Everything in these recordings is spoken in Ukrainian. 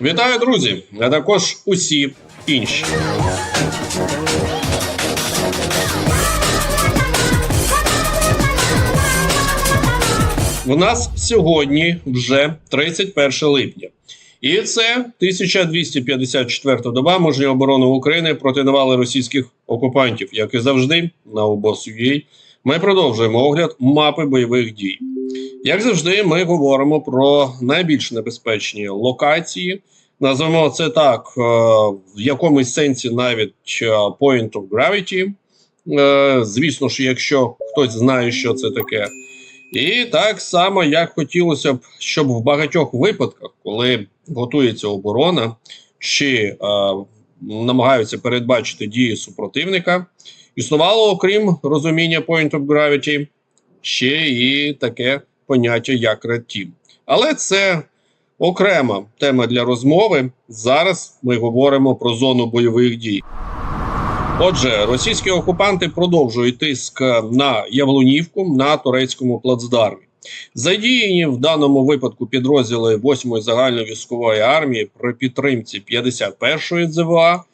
Вітаю, друзі! А також усі інші. У нас сьогодні вже 31 липня. І це 1254 доба мужньої оборони України проти навали російських окупантів, як і завжди, на обос.ua Ми продовжуємо огляд мапи бойових дій. Як завжди, ми говоримо про найбільш небезпечні локації. Назвемо це так, е, в якомусь сенсі навіть е, point of gravity. Е, Звісно ж, якщо хтось знає, що це таке. І так само, як хотілося б, щоб в багатьох випадках, коли готується оборона, чи намагаються передбачити дії супротивника, існувало, окрім розуміння point of gravity, ще і таке поняття як Red. Але це окрема тема для розмови. Зараз ми говоримо про зону бойових дій. Отже, російські окупанти продовжують тиск на Яблунівку на турецькому плацдармі. Задіяні в даному випадку підрозділи 8-ї загальновійськової армії при підтримці 51-ї ЗВА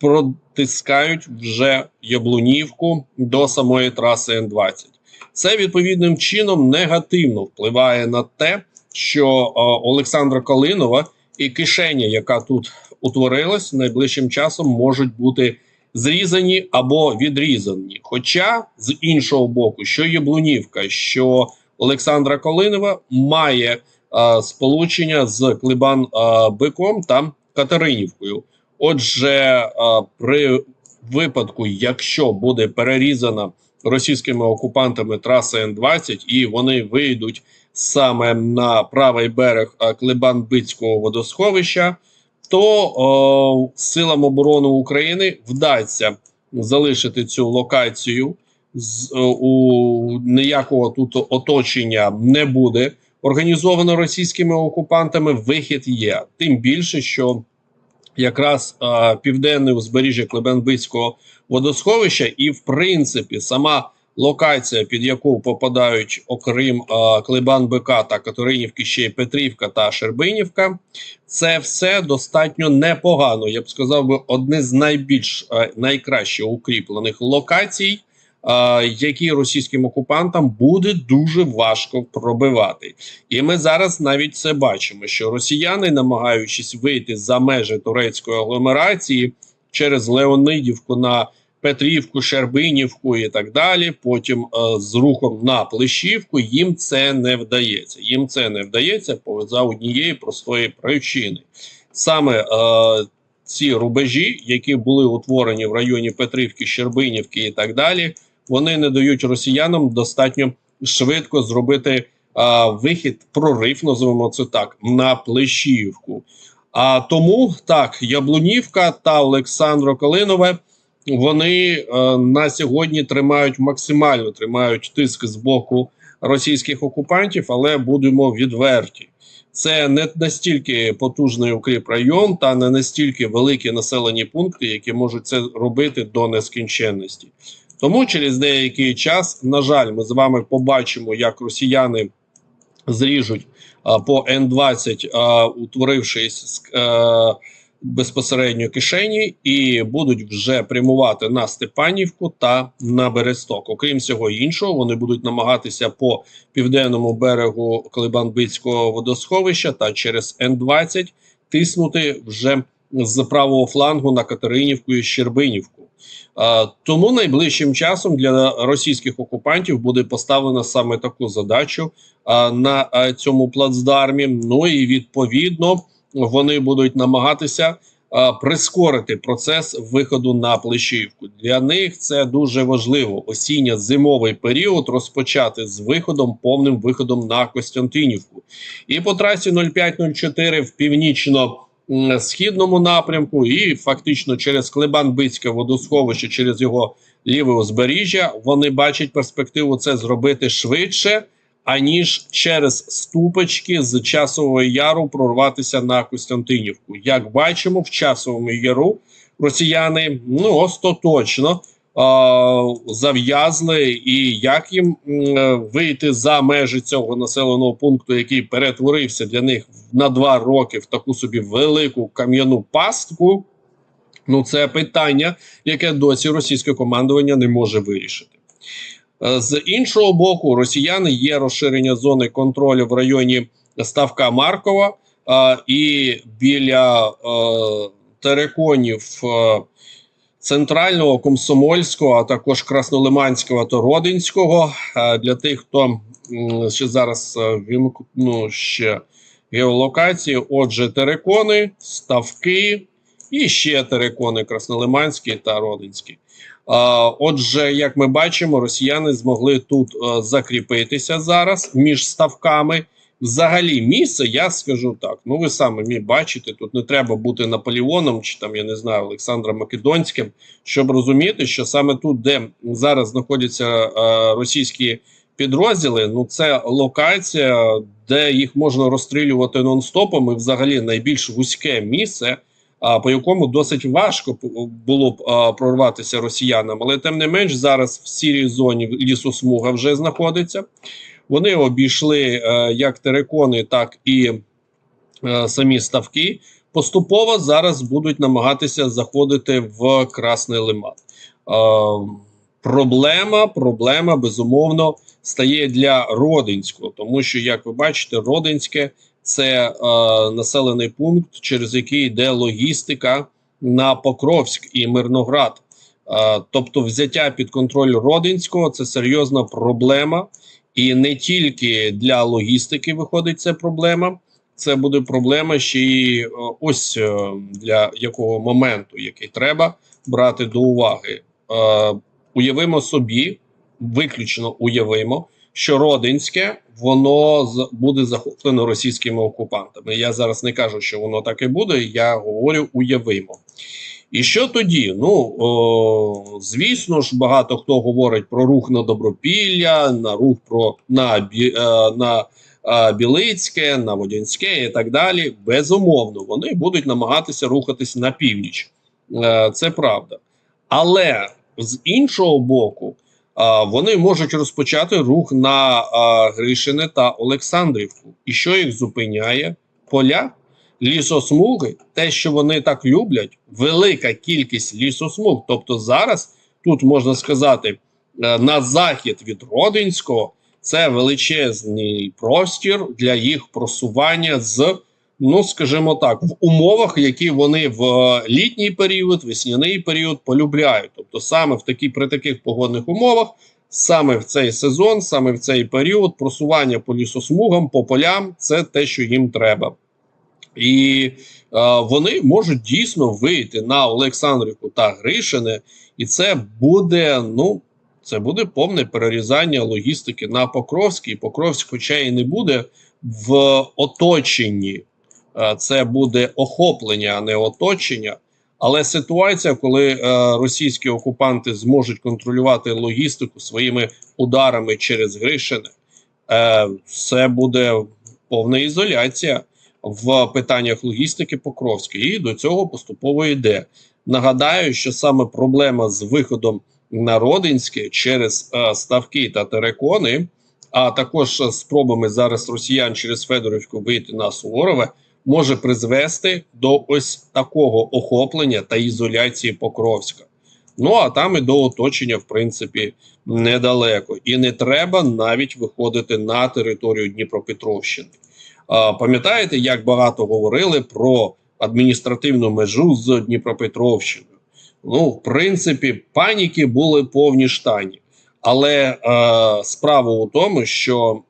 протискають вже Яблунівку до самої траси Н-20. Це відповідним чином негативно впливає на те, що е, Олександра Калинова і кишеня, яка тут утворилась, найближчим часом можуть бути зрізані або відрізані. Хоча з іншого боку, що Яблунівка, що Олександра Колинова має а, сполучення з Клибан а, Биком та Катеринівкою. Отже, а, при випадку, якщо буде перерізана російськими окупантами траса Н-20 і вони вийдуть саме на правий берег Клибан-Бицького водосховища, то о, силам оборони України вдасться залишити цю локацію. З о, у ніякого тут оточення не буде організовано російськими окупантами. Вихід є тим більше, що якраз південне узбережжя Клебенбицького водосховища, і в принципі сама локація, під яку попадають, окрім е, Клебан БК та Катеринівки, ще й Петрівка та Шербинівка, це все достатньо непогано. Я б сказав би, одне з найбільш найкраще укріплених локацій. Uh, які російським окупантам буде дуже важко пробивати, і ми зараз навіть це бачимо, що росіяни, намагаючись вийти за межі турецької агломерації через Леонидівку на Петрівку, Щербинівку і так далі. Потім е, з рухом на Плещівку їм це не вдається. Їм це не вдається за однієї простої причини. Саме е, ці рубежі, які були утворені в районі Петрівки, Щербинівки і так далі, вони не дають росіянам достатньо швидко зробити е, вихід, прорив, називаємо це так, на Плещівку. А тому так, Яблунівка та Олександро Калинове вони е, на сьогодні тримають максимально тримають тиск з боку російських окупантів, але будемо відверті. Це не настільки потужний укріп район та не настільки великі населені пункти, які можуть це робити до нескінченності. Тому через деякий час, на жаль, ми з вами побачимо, як росіяни зріжуть а, по Н-20, а, утворившись а, е, безпосередньо кишені, і будуть вже прямувати на Степанівку та на Бересток. Окрім всього іншого, вони будуть намагатися по південному берегу Клебанбицького водосховища та через Н-20 тиснути вже з правого флангу на Катеринівку і Щербинівку. Тому найближчим часом для російських окупантів буде поставлена саме таку задачу на цьому плацдармі. Ну і відповідно вони будуть намагатися прискорити процес виходу на плещівку. Для них це дуже важливо. Осінньо-зимовий період розпочати з виходом, повним виходом на Костянтинівку. І по трасі 0504 в північно. Східному напрямку, і фактично через Клебан-Бицьке водосховище, через його ліве узбережжя, вони бачать перспективу це зробити швидше аніж через ступочки з часового яру прорватися на Костянтинівку. Як бачимо, в часовому яру росіяни ну остаточно зав'язли, і як їм вийти за межі цього населеного пункту, який перетворився для них на два роки в таку собі велику кам'яну пастку. Ну, це питання, яке досі російське командування не може вирішити. Е, З іншого боку, росіяни є розширення зони контролю в районі Ставка Маркова е, і біля е, тереконів е, центрального, комсомольського, а також краснолиманського та родинського. Е, для тих, хто ще зараз е, вімкну ще геолокації, отже, терекони, ставки і ще терекони краснолиманські та родинські. А, Отже, як ми бачимо, росіяни змогли тут е, закріпитися зараз між ставками. Взагалі, місце, я скажу так. Ну, ви самі бачите, тут не треба бути Наполеоном чи там, я не знаю, Олександром Македонським, щоб розуміти, що саме тут, де зараз знаходяться е, російські підрозділи, ну це локація, де їх можна розстрілювати нон-стопом, і взагалі найбільш вузьке місце а, по якому досить важко було б прорватися росіянам. Але тим не менш, зараз в сірій зоні лісосмуга вже знаходиться. Вони обійшли е, як терекони, так і е, самі ставки. Поступово зараз будуть намагатися заходити в Красний Лиман. Е, проблема, проблема безумовно стає для Родинського, тому що, як ви бачите, Родинське це е, населений пункт, через який йде логістика на Покровськ і Мирноград. Е, тобто, взяття під контроль Родинського це серйозна проблема, і не тільки для логістики виходить це проблема. Це буде проблема ще й е, ось е, для якого моменту, який треба брати до уваги. Е, уявимо собі, виключно уявимо, що Родинське воно буде захоплено російськими окупантами. Я зараз не кажу, що воно так і буде. Я говорю уявимо. І що тоді? Ну о, звісно ж, багато хто говорить про рух на Добропілля, на рух про на, е, на е, Білицьке, на Водянське і так далі. Безумовно, вони будуть намагатися рухатись на північ. Е, це правда. Але з іншого боку, вони можуть розпочати рух на Гришине та Олександрівку. І що їх зупиняє? Поля, лісосмуги, те, що вони так люблять, велика кількість лісосмуг. Тобто зараз тут можна сказати е, на захід від Родинського це величезний простір для їх просування з. Ну, скажімо так, в умовах, які вони в літній період, весняний період полюбляють. Тобто, саме в такі при таких погодних умовах, саме в цей сезон, саме в цей період, просування по лісосмугам, по полям це те, що їм треба. І е, вони можуть дійсно вийти на Олександрівку та Гришине, і це буде, ну, це буде повне перерізання логістики на Покровській. Покровськ, хоча і не буде в оточенні Е, це буде охоплення, а не оточення. Але ситуація, коли е, російські окупанти зможуть контролювати логістику своїми ударами через Гришине, е, це буде повна ізоляція в питаннях логістики Покровської. І до цього поступово йде. Нагадаю, що саме проблема з виходом на Родинське через е, ставки та терекони, а також спробами зараз росіян через Федорівку вийти на Суворове може призвести до ось такого охоплення та ізоляції Покровська. Ну а там і до оточення, в принципі, недалеко. І не треба навіть виходити на територію Дніпропетровщини. Пам'ятаєте, як багато говорили про адміністративну межу з Дніпропетровщиною? Ну, в принципі, паніки були повні штані. Але е, справа у тому, що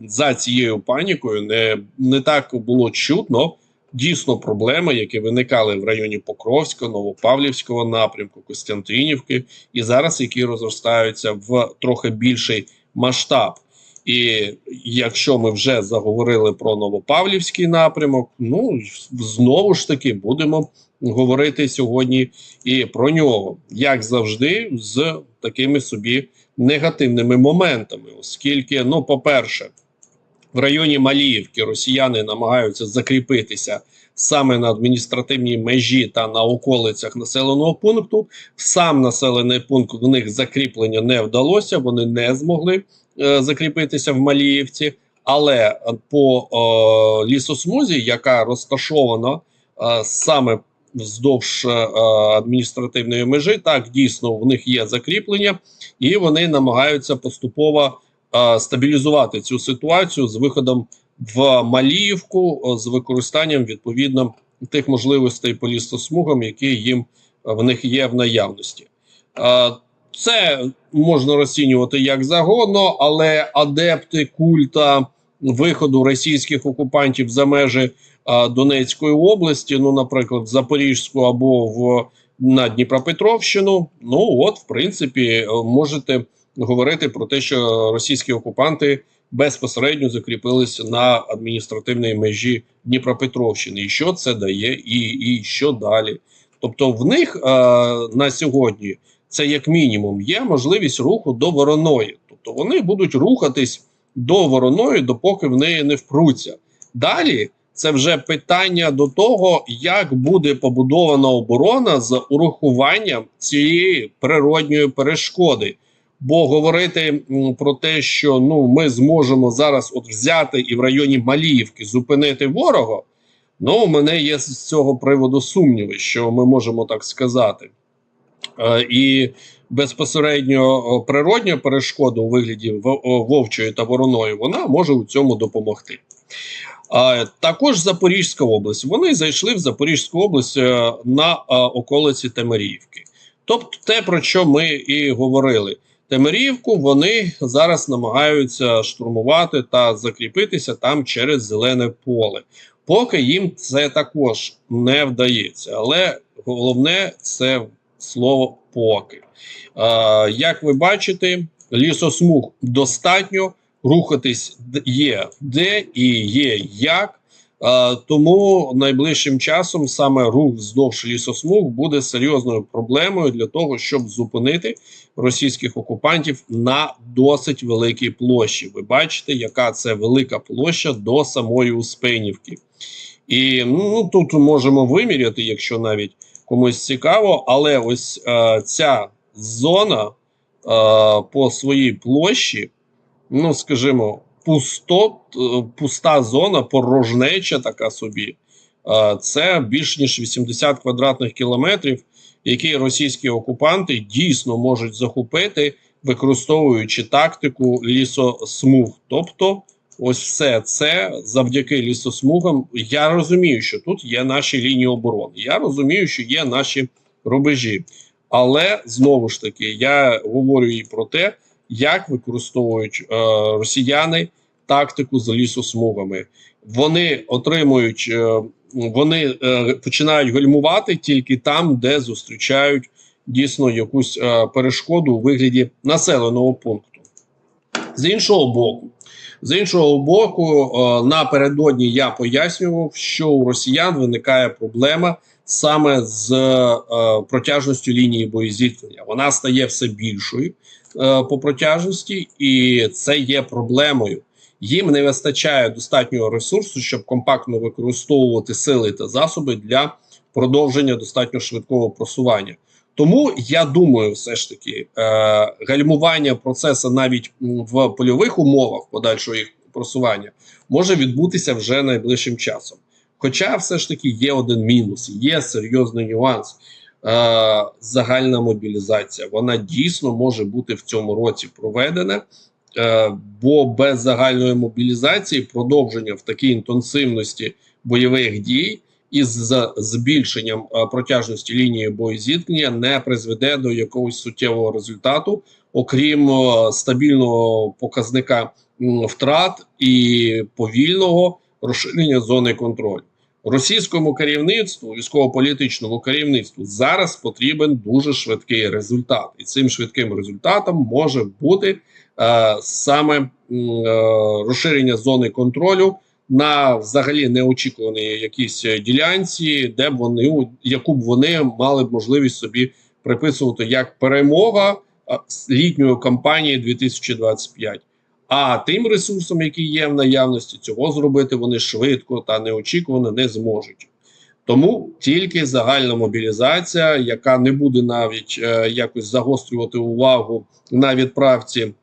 за цією панікою не, не так було чутно дійсно проблеми, які виникали в районі Покровська, Новопавлівського напрямку, Костянтинівки, і зараз які розростаються в трохи більший масштаб. І якщо ми вже заговорили про Новопавлівський напрямок, ну знову ж таки будемо говорити сьогодні і про нього, як завжди, з такими собі негативними моментами, оскільки, ну, по-перше, в районі Маліївки росіяни намагаються закріпитися саме на адміністративній межі та на околицях населеного пункту. Сам населений пункт в них закріплення не вдалося, вони не змогли закріпитися в Маліївці. Але по е, лісосмузі, яка розташована е, саме вздовж е, адміністративної межі, так дійсно в них є закріплення, і вони намагаються поступово е, стабілізувати цю ситуацію з виходом в Маліївку е, з використанням відповідно тих можливостей по лісосмугам, які їм е, в них є в наявності. Це можна розцінювати як загодно, але адепти культа виходу російських окупантів за межі Донецької області, ну, наприклад, в Запорізьку або в на Дніпропетровщину. Ну от, в принципі, можете говорити про те, що російські окупанти безпосередньо закріпилися на адміністративній межі Дніпропетровщини. І що це дає, і, і що далі? Тобто, в них а, на сьогодні це як мінімум є можливість руху до Вороної, тобто вони будуть рухатись до Вороної, допоки в неї не впруться. Далі це вже питання до того, як буде побудована оборона з урахуванням цієї природньої перешкоди. Бо говорити про те, що ну ми зможемо зараз от взяти і в районі Маліївки зупинити ворога. Ну, у мене є з цього приводу сумніви, що ми можемо так сказати. Е, і безпосередньо природня перешкода у вигляді вовчої та вороної, вона може у цьому допомогти. Також Запорізька область. Вони зайшли в Запорізьку область е, на е, околиці Темиріївки. Тобто, те, про що ми і говорили. Темиріївку вони зараз намагаються штурмувати та закріпитися там через зелене поле. Поки їм це також не вдається. Але головне це слово поки. Е, як ви бачите, лісосмуг достатньо, рухатись є де і є як. Е, тому найближчим часом саме рух вздовж лісосмуг буде серйозною проблемою для того, щоб зупинити російських окупантів на досить великій площі. Ви бачите, яка це велика площа до самої Успенівки. І ну тут можемо виміряти, якщо навіть комусь цікаво, але ось е, ця зона е, по своїй площі, ну скажімо, пусто, е, пуста зона, порожнеча така собі. Е, це більш ніж 80 квадратних кілометрів, які російські окупанти дійсно можуть захопити, використовуючи тактику лісосмуг. Тобто, ось все це завдяки лісосмугам. Я розумію, що тут є наші лінії оборони. Я розумію, що є наші рубежі. Але знову ж таки, я говорю і про те, як використовують е, росіяни тактику з лісосмугами. Вони отримують, е, вони е, починають гальмувати тільки там, де зустрічають дійсно якусь е, перешкоду у вигляді населеного пункту. З іншого боку, з іншого боку, е, напередодні я пояснював, що у росіян виникає проблема саме з е, протяжністю лінії боєзіткнення. Вона стає все більшою е, по протяжності, і це є проблемою. Їм не вистачає достатнього ресурсу, щоб компактно використовувати сили та засоби для продовження достатньо швидкого просування. Тому я думаю, все ж таки, е, гальмування процесу навіть в польових умовах подальшого їх просування може відбутися вже найближчим часом. Хоча все ж таки є один мінус, є серйозний нюанс. Е, загальна мобілізація вона дійсно може бути в цьому році проведена, е, бо без загальної мобілізації продовження в такій інтенсивності бойових дій із збільшенням е, протяжності лінії боєзіткнення не призведе до якогось суттєвого результату, окрім е, стабільного показника втрат і повільного розширення зони контролю. Російському керівництву, військово-політичному керівництву зараз потрібен дуже швидкий результат, і цим швидким результатом може бути е, саме е, розширення зони контролю на взагалі неочікувані якісь е, ділянці, де вони яку б вони мали б можливість собі приписувати як перемога літньої кампанії 2025. А тим ресурсом, який є в наявності, цього зробити вони швидко та неочікувано не зможуть. Тому тільки загальна мобілізація, яка не буде навіть е, якось загострювати увагу на відправці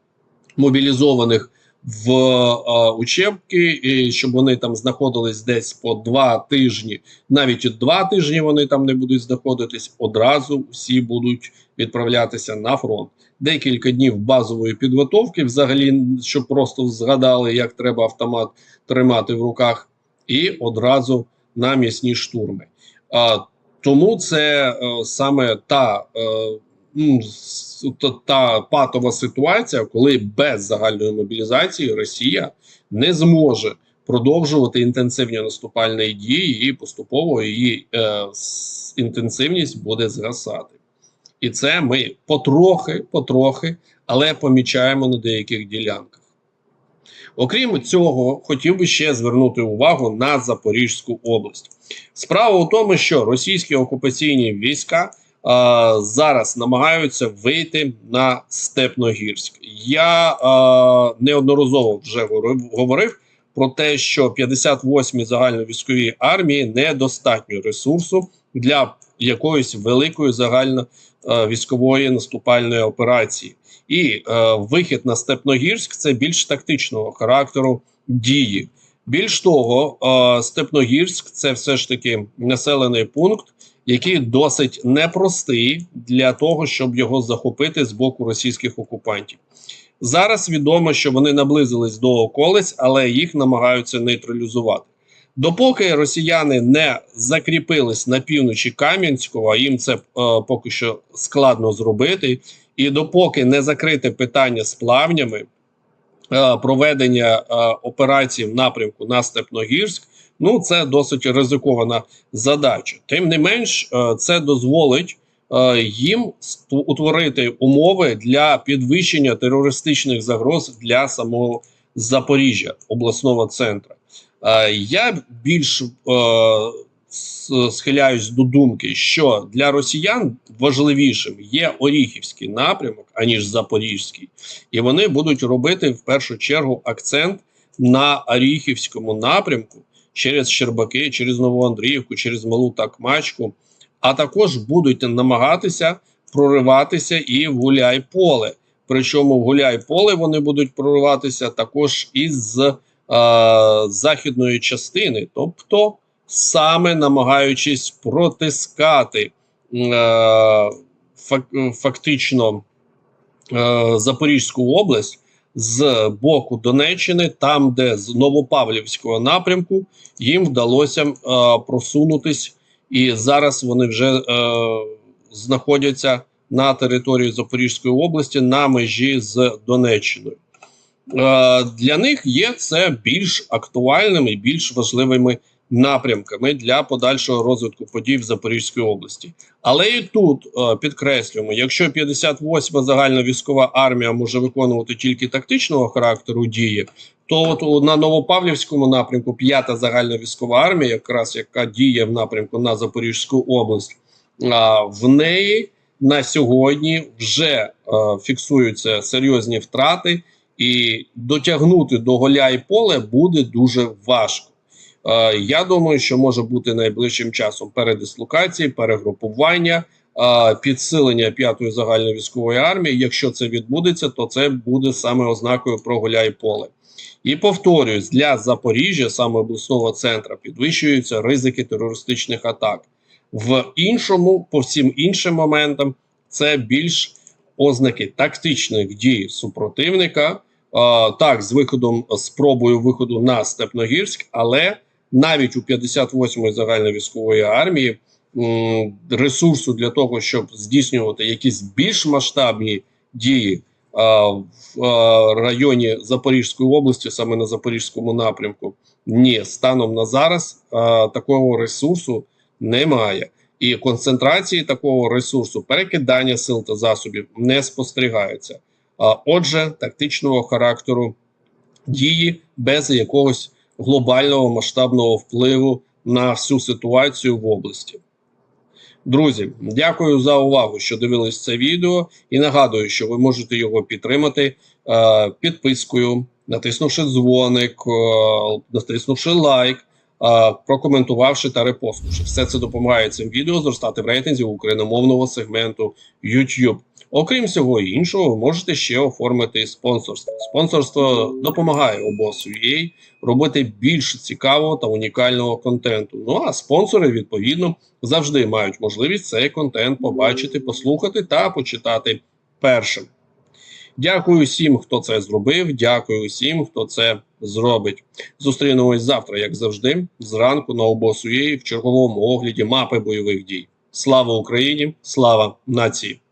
мобілізованих в е, учебки, і щоб вони там знаходились десь по два тижні, навіть два тижні вони там не будуть знаходитись. Одразу всі будуть відправлятися на фронт. Декілька днів базової підготовки, взагалі, щоб просто згадали, як треба автомат тримати в руках, і одразу на м'ясні штурми. А, тому це е, саме та, е, ну, та, патова ситуація, коли без загальної мобілізації Росія не зможе продовжувати інтенсивні наступальні дії, і поступово її е, інтенсивність буде згасати. І це ми потрохи, потрохи, але помічаємо на деяких ділянках. Окрім цього, хотів би ще звернути увагу на Запорізьку область. Справа у тому, що російські окупаційні війська зараз намагаються вийти на Степногірськ. Я неодноразово вже говорив, про те, що 58-й загальновійськовій армії недостатньо ресурсу для якоїсь великої загально е, наступальної операції. І е, вихід на Степногірськ це більш тактичного характеру дії. Більш того, е, Степногірськ це все ж таки населений пункт, який досить непростий для того, щоб його захопити з боку російських окупантів. Зараз відомо, що вони наблизились до околиць, але їх намагаються нейтралізувати. Допоки росіяни не закріпились на півночі Кам'янського, а їм це е, поки що складно зробити, і допоки не закрите питання з плавнями проведення е, операцій в напрямку на Степногірськ, ну це досить ризикована задача. Тим не менш, е, це дозволить е, їм утворити умови для підвищення терористичних загроз для самого Запоріжжя, обласного центру. Е, Я більш е, схиляюсь до думки, що для росіян важливішим є Оріхівський напрямок, аніж Запорізький, і вони будуть робити в першу чергу акцент на Оріхівському напрямку через Щербаки, через Новоандріївку, через Малу Такмачку, а також будуть намагатися прориватися і в Гуляй-Поле. Причому в Гуляй-Поле вони будуть прориватися також із е, західної частини, тобто саме намагаючись протискати е, фактично е, Запорізьку область з боку Донеччини, там, де з Новопавлівського напрямку їм вдалося е, просунутись, і зараз вони вже е, знаходяться на території Запорізької області на межі з Донеччиною. Для них є це більш актуальними і більш важливими напрямками для подальшого розвитку подій в Запорізькій області. Але і тут е, підкреслюємо: якщо 58-ма загальна військова армія може виконувати тільки тактичного характеру дії, то от на Новопавлівському напрямку 5-та загальна військова армія, якраз яка діє в напрямку на Запорізьку область, а, в неї на сьогодні вже е, фіксуються серйозні втрати, і дотягнути до голя і поле буде дуже важко. Е, Я думаю, що може бути найближчим часом передислокації, перегрупування, е, підсилення п'ятої загальної військової армії. Якщо це відбудеться, то це буде саме ознакою про голя поле. І повторюсь, для Запоріжжя, саме обласного центру, підвищуються ризики терористичних атак. В іншому, по всім іншим моментам, це більш ознаки тактичних дій супротивника. Так, з виходом, спробою виходу на Степногірськ, але навіть у 58-ї загальної військової армії ресурсу для того, щоб здійснювати якісь більш масштабні дії в районі Запорізької області, саме на Запорізькому напрямку, ні, станом на зараз такого ресурсу немає. І концентрації такого ресурсу, перекидання сил та засобів не спостерігається. Отже, тактичного характеру дії без якогось глобального масштабного впливу на всю ситуацію в області. Друзі, дякую за увагу, що дивились це відео, і нагадую, що ви можете його підтримати е, підпискою, натиснувши дзвоник, е, натиснувши лайк, е, прокоментувавши та репостнувши. Все це допомагає цим відео зростати в рейтинзі україномовного сегменту YouTube. Окрім всього іншого, ви можете ще оформити спонсорство. Спонсорство допомагає обосу.ua робити більш цікавого та унікального контенту. Ну а спонсори, відповідно, завжди мають можливість цей контент побачити, послухати та почитати першим. Дякую всім, хто це зробив. Дякую всім, хто це зробить. Зустрінемось завтра, як завжди, зранку на обосу в черговому огляді мапи бойових дій. Слава Україні! Слава нації!